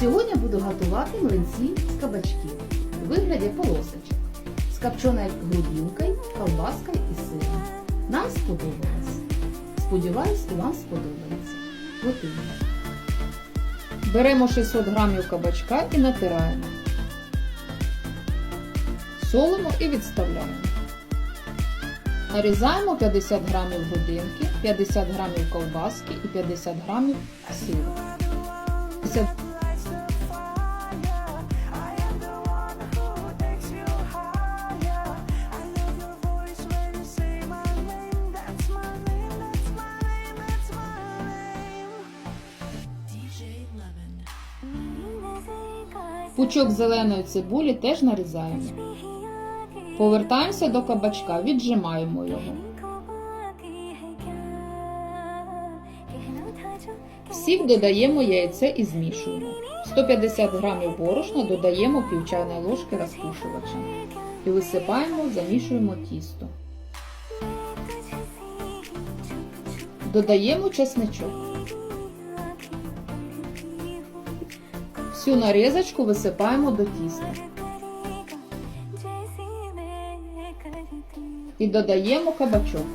Сьогодні буду готувати млинці з кабачків у вигляді полосочок з копченою грудинкою, колбаскою і сиром. Нам сподобалось. Сподіваюсь, і вам сподобається. Готуємо. Беремо 600 грамів кабачка і натираємо. Солимо і відставляємо. Нарізаємо 50 грамів грудинки, 50 грамів ковбаски і 50 грамів сиру. Пучок зеленої цибулі теж нарізаємо. Повертаємося до кабачка, віджимаємо його. Всіх додаємо яйце і змішуємо. 150 грамів борошна додаємо пів чайної ложки розпушувача. І висипаємо, замішуємо тісто. Додаємо чесничок. Всю нарізочку висипаємо до тіста. І додаємо кабачок.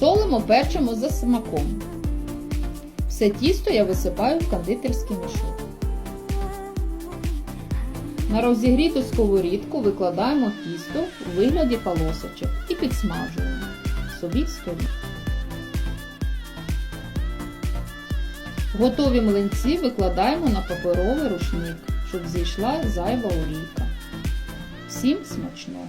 Солимо, перчимо за смаком. Все тісто я висипаю в кондитерський мішок. На розігріту сковорідку викладаємо тісто у вигляді полосочок і підсмажуємо з обох сторін. Готові млинці викладаємо на паперовий рушник, щоб зійшла зайва олійка. Всім смачного!